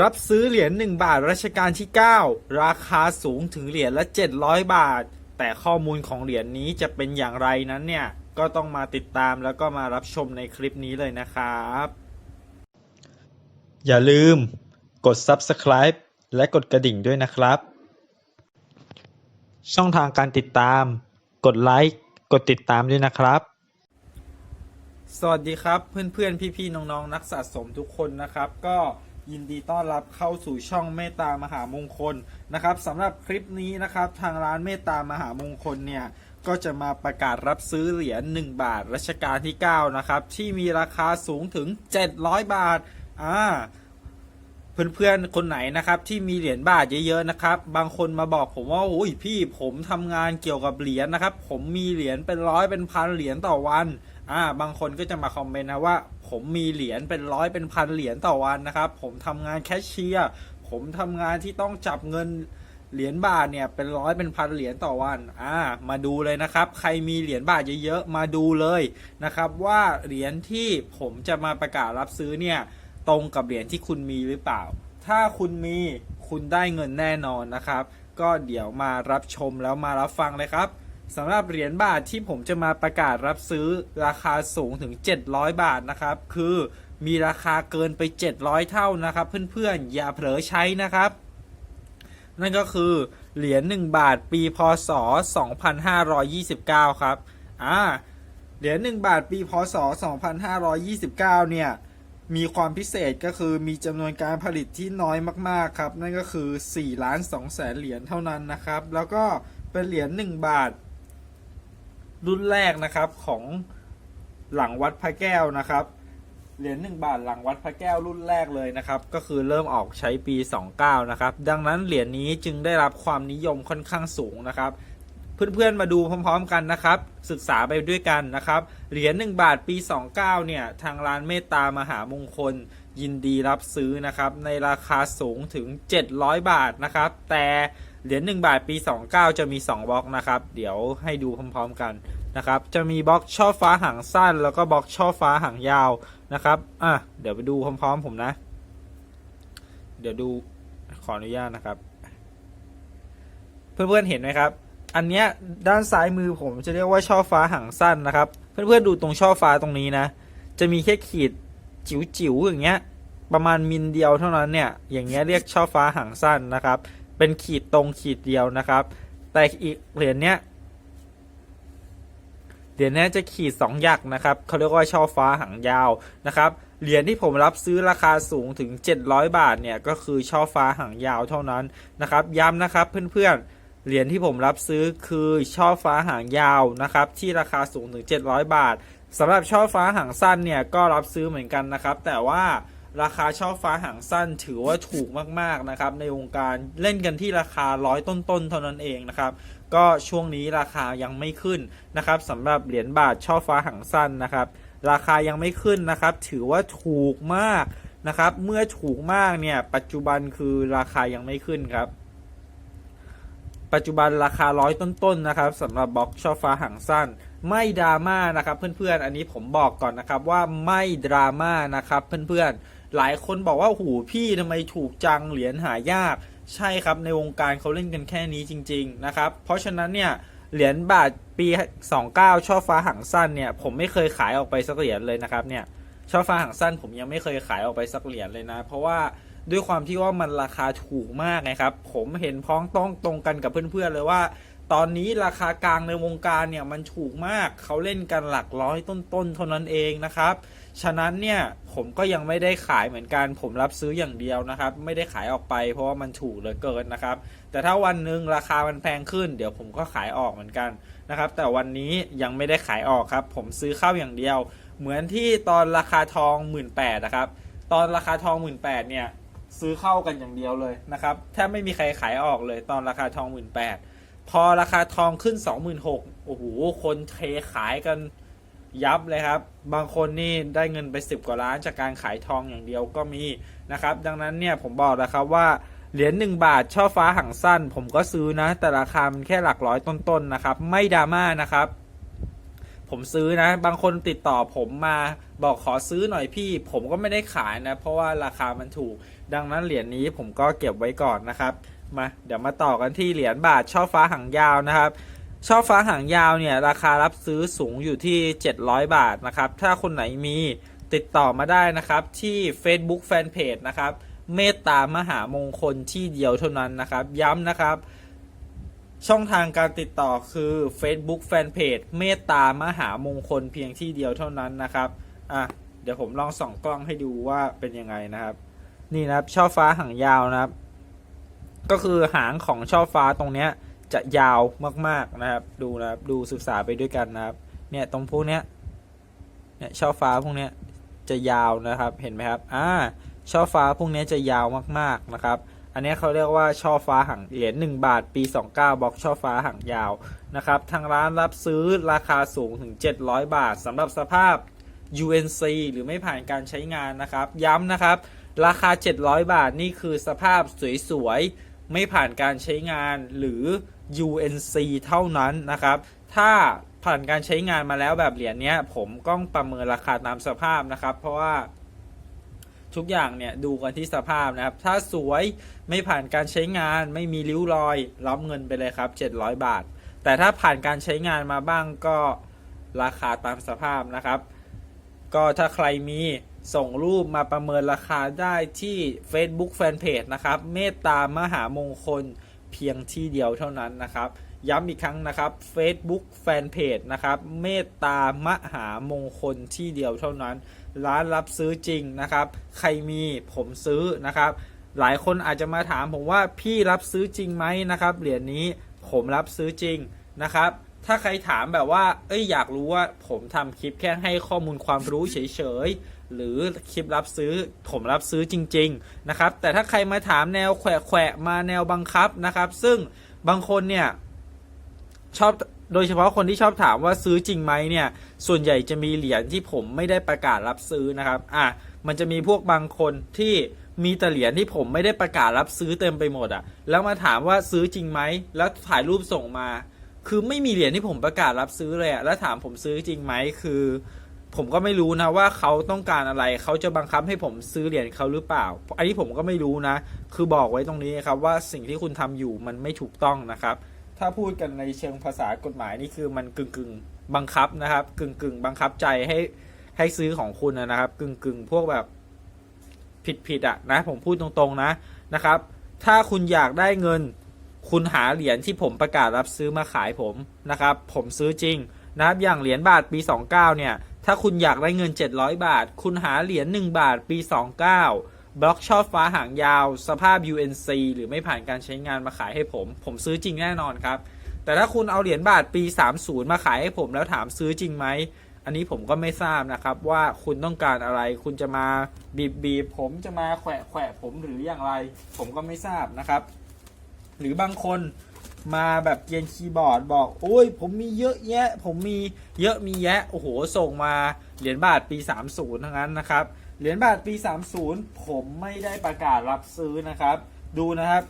รับซื้อเหรียญ1บาทรัชกาลที่ 9 ราคาสูงถึงเหรียญละ 700 บาท แต่ข้อมูลของเหรียญนี้จะเป็นอย่างไรนั้นเนี่ย ก็ต้องมาติดตามแล้วก็มารับชมในคลิปนี้เลยนะครับ อย่าลืมกด Subscribe และกดกระดิ่งด้วยนะครับ ช่องทางการติดตาม กดไลค์กดติดตามด้วยนะครับ สวัสดีครับเพื่อนๆพี่ๆน้องๆนักสะสมทุกคนนะครับก็ ยินดีต้อนรับเข้าสู่ช่องเมตตามหามงคลนะครับสำหรับคลิปนี้นะครับทางร้านเมตตามหามงคลเนี่ยก็จะมาประกาศรับซื้อเหรียญ1บาทรัชกาลที่9นะครับที่มีราคาสูงถึง 700 บาทอ่าเพื่อนๆ คนไหนนะครับที่มีเหรียญบาทเยอะๆนะครับ บางคนมาบอกผมว่าโอ้ยพี่ผมทำงานเกี่ยวกับเหรียญนะครับ ผมมีเหรียญเป็นร้อยเป็นพันเหรียญต่อวัน อ่า บางคนก็จะมาคอมเมนต์นะว่า ผมมีเหรียญเป็นร้อยเป็นพันเหรียญต่อวันนะครับ ผมทำงานแคชเชียร์ผมทำงานที่ต้องจับเงินเหรียญบาทเนี่ยเป็นร้อยเป็นพันเหรียญต่อวัน อ่า มาดูเลยนะครับ ใครมีเหรียญบาทเยอะๆ มาดูเลยนะครับ ว่าเหรียญที่ผมจะมาประกาศรับซื้อเนี่ยตรงกับเหรียญที่คุณมีหรือเปล่า ถ้าคุณมีคุณได้เงินแน่นอนนะครับ ก็เดี๋ยวมารับชมแล้วมารับฟังเลยครับ สำหรับเหรียญบาทที่ผมจะมาประกาศรับซื้อราคาสูงถึง 700 บาทนะครับ คือมีราคาเกินไป 700 เท่านะครับ เพื่อนๆ อย่าเผลอใช้นะครับ นั่นก็คือเหรียญ1บาทปีพศ 2529 ครับอ่าเหรียญ1บาทปีพศ 2529 เนี่ยมีความพิเศษก็คือมีจำนวนการผลิตที่น้อยมากๆครับ นั่นก็คือ4ล้าน2แสนเหรียญเท่านั้นนะครับ แล้วก็เป็นเหรียญ1บาท รุ่นแรกนะครับของหลังวัดพระแก้วนะครับเหรียญ1บาทหลังวัดพระแก้วรุ่นแรกเลยนะครับ ก็คือเริ่มออกใช้ปี 29 นะครับ ดังนั้นเหรียญนี้จึงได้รับความนิยมค่อนข้างสูงนะครับ เพื่อนๆมาดูพร้อมๆกันนะครับ ศึกษาไปด้วยกันนะครับ เหรียญ1บาทปี 29 เนี่ย ทางร้านเมตตามหามงคล ยินดีรับซื้อนะครับ ในราคาสูงถึง 700 บาทนะครับ แต่เหรียญ1บาทปี 29 จะมี 2บล็อกนะครับ เดี๋ยวให้ดูพร้อมๆกัน นะครับ จะมีบล็อกช่อฟ้าหางสั้น แล้วก็บล็อกช่อฟ้าหางยาวนะครับ อะ เดี๋ยวไปดูพร้อมๆผมนะ เดี๋ยวดูขออนุญาตนะครับ เพื่อนๆเห็นไหมครับ อันเนี้ยด้านซ้ายมือผมจะเรียกว่าช่อฟ้าหางสั้นนะครับ เพื่อนๆดูตรงช่อฟ้าตรงนี้นะ จะมีแค่ขีดจิ๋วๆอย่างเงี้ย ประมาณมิลเดียวเท่านั้นเนี่ย อย่างเงี้ยเรียกช่อฟ้าหางสั้นนะครับ เป็นขีดตรงขีดเดียวนะครับ แต่อีกเหรียญเนี้ย เหรียญนี้จะขีดสองหยักนะครับเขาเรียกว่าช่อฟ้าหางยาวนะครับเหรียญที่ผมรับซื้อราคาสูงถึง 700 บาทเนี่ยก็คือช่อฟ้าหางยาวเท่านั้นนะครับย้ำนะครับเพื่อนๆเหรียญที่ผมรับซื้อคือช่อฟ้าหางยาวนะครับที่ราคาสูงถึง 700 บาทสำหรับช่อฟ้าหางสั้นเนี่ยก็รับซื้อเหมือนกันนะครับแต่ว่าราคาช่อฟ้าหางสั้นถือว่าถูกมากๆนะครับในวงการเล่นกันที่ราคาร้อยต้นๆเท่านั้นเองนะครับ ก็ช่วงนี้ราคายังไม่ขึ้นนะครับสำหรับเหรียญบาทช่อฟ้าหางสั้นนะครับ ราคายังไม่ขึ้นนะครับ ถือว่าถูกมากนะครับ เมื่อถูกมากเนี่ยปัจจุบันคือราคายังไม่ขึ้นครับ ปัจจุบันราคาร้อยต้นๆนะครับสำหรับบล็อกช่อฟ้าหางสั้น ไม่ดราม่านะครับเพื่อนๆ อันนี้ผมบอกก่อนนะครับว่าไม่ดราม่านะครับเพื่อนๆ หลายคนบอกว่าหูพี่ทำไมถูกจังเหรียญหายาก ใช่ครับในวงการเขาเล่นกันแค่นี้จริง ๆ นะครับ เพราะฉะนั้นเนี่ยเหรียญบาทปี 29 ช่อฟ้าหางสั้นเนี่ยผมไม่เคยขายออกไปสักเหรียญเลยนะครับเนี่ยช่อฟ้าหางสั้นผมยังไม่เคยขายออกไปสักเหรียญเลยนะ เพราะว่าด้วยความที่ว่ามันราคาถูกมากไงครับ ผมเห็นพ้องต้องตรงกันกับเพื่อนๆเลยว่า ตอนนี้ราคากลางในวงการเนี่ยมันถูกมากเขาเล่นกันหลักร้อยต้นๆเท่านั้นเองนะครับ ฉะนั้นเนี่ยผมก็ยังไม่ได้ขายเหมือนกัน ผมรับซื้ออย่างเดียวนะครับ ไม่ได้ขายออกไปเพราะว่ามันถูกเหลือเกินนะครับ แต่ถ้าวันหนึ่งราคามันแพงขึ้น เดี๋ยวผมก็ขายออกเหมือนกันนะครับ แต่วันนี้ยังไม่ได้ขายออกครับ ผมซื้อเข้าอย่างเดียว เหมือนที่ตอนราคาทอง1 8ื่นนะครับ ตอนราคาทอง1 8ื่นเนี่ยซื้อเข้ากันอย่างเดียวเลยนะครับแทบไม่มีใครขายออกเลย ตอนราคาทอง1 8ื่นพอราคาทองขึ้น26,000โอ้โหคนเทขายกัน ยับเลยครับ บางคนนี่ได้เงินไป 10 กว่าล้านจากการขายทองอย่างเดียวก็มีนะครับ ดังนั้นเนี่ยผมบอกแล้วครับว่าเหรียญ1บาทช่อฟ้าห่างสั้น ผมก็ซื้อนะ แต่ราคามันแค่หลักร้อยต้นๆนนะครับ ไม่ดราม่านะครับ ผมซื้อนะ บางคนติดต่อผมมาบอกขอซื้อหน่อยพี่ ผมก็ไม่ได้ขายนะ เพราะว่าราคามันถูก ดังนั้นเหรียญนี้ผมก็เก็บไว้ก่อนนะครับมาเดี๋ยวมาต่อกันที่เหรียญบาทช่อฟ้าหางยาวนะครับ ช่อฟ้าหางยาวเนี่ยราคารับซื้อสูงอยู่ที่ 700 บาทนะครับ ถ้าคนไหนมีติดต่อมาได้นะครับ ที่ Facebook Fanpage นะครับ เมตตามหามงคลที่เดียวเท่านั้นนะครับ ย้ำนะครับ ช่องทางการติดต่อคือ Facebook Fanpage เมตตามหามงคลเพียงที่เดียวเท่านั้นนะครับอะเดี๋ยวผมลองส่องกล้องให้ดูว่าเป็นยังไงนะครับ นี่นะครับช่อฟ้าหางยาวนะครับ ก็คือหางของช่อฟ้าตรงเนี้ย จะยาวมากๆนะครับ ดูนะครับ ดูศึกษาไปด้วยกันนะครับ เนี่ยตรงพวกเนี้ย เนี่ยช่อฟ้าพวกเนี้ยจะยาวนะครับ เห็นไหมครับ อ่า ช่อฟ้าพวกเนี้ยจะยาวมากๆนะครับ อันนี้เขาเรียกว่าช่อฟ้าหางเหรียญ1บาทปี 29 บล็อกช่อฟ้าหางยาวนะครับ ทางร้านรับซื้อราคาสูงถึง 700 บาทสำหรับสภาพ UNC หรือไม่ผ่านการใช้งานนะครับ ย้ำนะครับ ราคา 700 บาทนี่คือสภาพสวยๆ ไม่ผ่านการใช้งานหรือ UNC เท่านั้นนะครับ ถ้าผ่านการใช้งานมาแล้วแบบเหรียญนี้ผมก็ประเมินราคาตามสภาพนะครับ เพราะว่าทุกอย่างเนี่ยดูกันที่สภาพนะครับ ถ้าสวยไม่ผ่านการใช้งานไม่มีริ้วรอย รับเงินไปเลยครับ 700 บาท แต่ถ้าผ่านการใช้งานมาบ้างก็ราคาตามสภาพนะครับ ก็ถ้าใครมีส่งรูปมาประเมินราคาได้ที่ Facebook Fanpage นะครับ เมตตามหามงคล เพียงที่เดียวเท่านั้นนะครับ ย้ำอีกครั้งนะครับ Facebook Fanpage นะครับ เมตตามหามงคลที่เดียวเท่านั้น ร้านรับซื้อจริงนะครับ ใครมีผมซื้อนะครับ หลายคนอาจจะมาถามผมว่าพี่รับซื้อจริงไหมนะครับ เหรียญนี้ผมรับซื้อจริงนะครับถ้าใครถามแบบว่า เอ้ยอยากรู้ว่าผมทำคลิปแค่ให้ข้อมูลความรู้เฉยๆ หรือคลิปรับซื้อผมรับซื้อจริง ๆ นะครับ แต่ถ้าใครมาถามแนวแขวะแขวะมาแนวบังคับนะครับ ซึ่งบางคนเนี่ยชอบโดยเฉพาะคนที่ชอบถามว่าซื้อจริงไหมเนี่ย ส่วนใหญ่จะมีเหรียญที่ผมไม่ได้ประกาศรับซื้อนะครับ อะ มันจะมีพวกบางคนที่มีแต่เหรียญที่ผมไม่ได้ประกาศรับซื้อเต็มไปหมดอะแล้วมาถามว่าซื้อจริงไหม แล้วถ่ายรูปส่งมา คือไม่มีเหรียญที่ผมประกาศรับซื้อเลยอะ แล้วถามผมซื้อจริงไหม คือ ผมก็ไม่รู้นะว่าเขาต้องการอะไร เขาจะบังคับให้ผมซื้อเหรียญเขาหรือเปล่า อันนี้ผมก็ไม่รู้นะ คือบอกไว้ตรงนี้ครับว่าสิ่งที่คุณทำอยู่มันไม่ถูกต้องนะครับ ถ้าพูดกันในเชิงภาษากฎหมายนี่คือมันกึ่งกึ่งบังคับนะครับ กึ่งกึ่งบังคับใจให้ให้ซื้อของคุณนะครับ กึ่งกึ่งพวกแบบผิดผิดอะนะ ผมพูดตรงๆนะนะครับ ถ้าคุณอยากได้เงิน คุณหาเหรียญที่ผมประกาศรับซื้อมาขายผมนะครับ ผมซื้อจริงนะครับ อย่างเหรียญบาทปี 29 เนี่ย ถ้าคุณอยากได้เงิน 700 บาท คุณหาเหรียญ1บาทปี 29 บล็อกช่อฟ้าหางยาว สภาพ UNC หรือไม่ผ่านการใช้งานมาขายให้ผม ผมซื้อจริงแน่นอนครับ แต่ถ้าคุณเอาเหรียญบาทปี 30 มาขายให้ผมแล้วถามซื้อจริงไหม อันนี้ผมก็ไม่ทราบนะครับว่าคุณต้องการอะไร คุณจะมาบีบบีบผมจะมาแขวะแขวะผมหรืออย่างไร ผมก็ไม่ทราบนะครับ หรือบางคน มาแบบเกรียนคีย์บอร์ดบอกโอ้ย ผมมีเยอะแยะ ผมมีเยอะมีแยะ โอ้โห ส่งมาเหรียญบาทปี 30 ทั้งนั้นนะครับ เหรียญบาทปี 30 ผมไม่ได้ประกาศรับซื้อนะครับ ดูนะครับ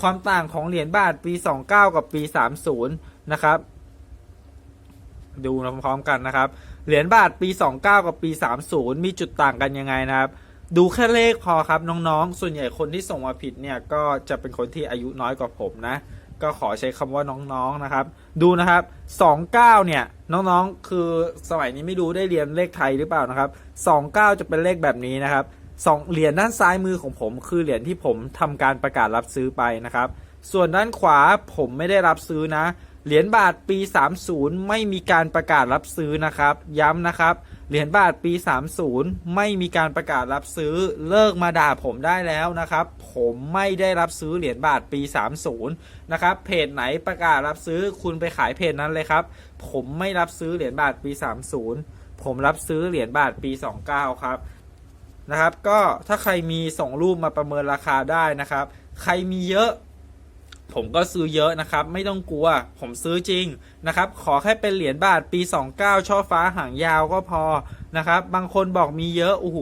ความต่างของเหรียญบาทปี 29 กับปี 30 นะครับ ดูพร้อมๆกันนะครับ เหรียญบาทปี 29 กับปี 30 มีจุดต่างกันยังไงนะครับดูแค่เลขพอครับน้องๆ ส่วนใหญ่คนที่ส่งมาผิดเนี่ยก็จะเป็นคนที่อายุน้อยกว่าผมนะ ก็ขอใช้คำว่าน้องๆนะครับ ดูนะครับ29เนี่ยน้องๆ คือสมัยนี้ไม่รู้ได้เรียนเลขไทยหรือเปล่านะครับ29 จะเป็นเลขแบบนี้นะครับสองเหรียญด้านซ้ายมือของผมคือเหรียญที่ผมทำการประกาศรับซื้อไปนะครับ ส่วนด้านขวาผมไม่ได้รับซื้อนะ เหรียญบาทปี 30 ไม่มีการประกาศรับซื้อนะครับ ย้ำนะครับ เหรียญบาทปี 30 ไม่มีการประกาศรับซื้อเลิกมาด่าผมได้แล้วนะครับ ผมไม่ได้รับซื้อเหรียญบาทปี 30 นะครับ เพจไหนประกาศรับซื้อคุณไปขายเพจนั้นเลยครับ ผมไม่รับซื้อเหรียญบาทปี 30 ผมรับซื้อเหรียญบาทปี 29 ครับนะครับ ก็ถ้าใครมีส่งรูปมาประเมินราคาได้นะครับ ใครมีเยอะ ผมก็ซื้อเยอะนะครับ ไม่ต้องกลัว ผมซื้อจริงนะครับ ขอแค่เป็นเหรียญบาทปี 29 ช่อฟ้าหางยาวก็พอนะครับ บางคนบอกมีเยอะ โอ้โห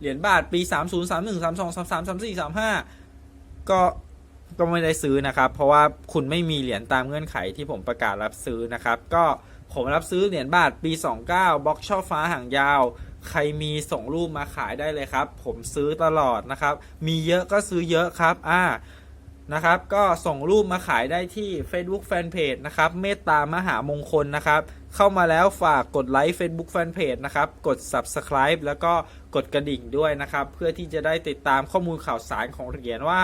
เหรียญบาทปี 30 31 32 33 34 35 ก็ก็ไม่ได้ซื้อนะครับ เพราะว่าคุณไม่มีเหรียญตามเงื่อนไขที่ผมประกาศรับซื้อนะครับ ก็ผมรับซื้อเหรียญบาทปี 29 บล็อกช่อฟ้าหางยาว ใครมีส่งรูปมาขายได้เลยครับ ผมซื้อตลอดนะครับ มีเยอะก็ซื้อเยอะครับ อ่า นะครับ ก็ส่งรูปมาขายได้ที่ Facebook Fanpage นะครับ เมตตามหามงคลนะครับ เข้ามาแล้วฝากกดไลค์ Facebook Fanpage นะครับ กด Subscribe แล้วก็กดกระดิ่งด้วยนะครับ เพื่อที่จะได้ติดตามข้อมูลข่าวสารของเหรียญว่า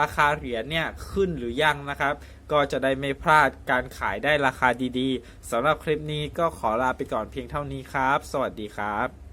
ราคาเหรียญเนี่ยขึ้นหรือยังนะครับ ก็จะได้ไม่พลาดการขายได้ราคาดีๆสำหรับคลิปนี้ก็ขอลาไปก่อนเพียงเท่านี้ครับ สวัสดีครับ